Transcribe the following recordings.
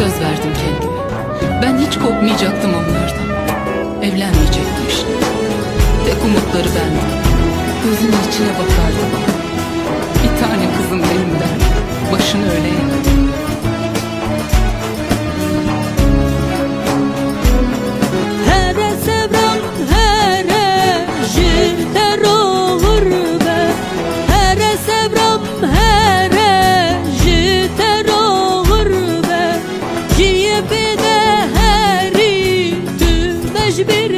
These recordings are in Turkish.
söz verdim kendime. Ben hiç kopmayacaktım onlardan. Evlenmeyecektim işte. Tek umutları bendim. Gözünün içine bakardı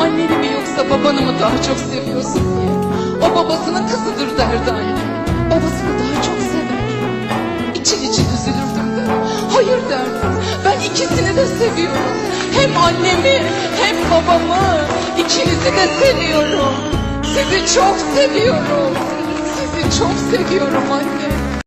anneni mi yoksa babanı mı daha çok seviyorsun diye. O babasının kızıdır derdi anne. Babasını daha çok sever. İçin için üzülürdüm de. Hayır derdim. Ben ikisini de seviyorum. Hem annemi hem babamı. İkinizi de seviyorum. Sizi çok seviyorum. Sizi çok seviyorum anne.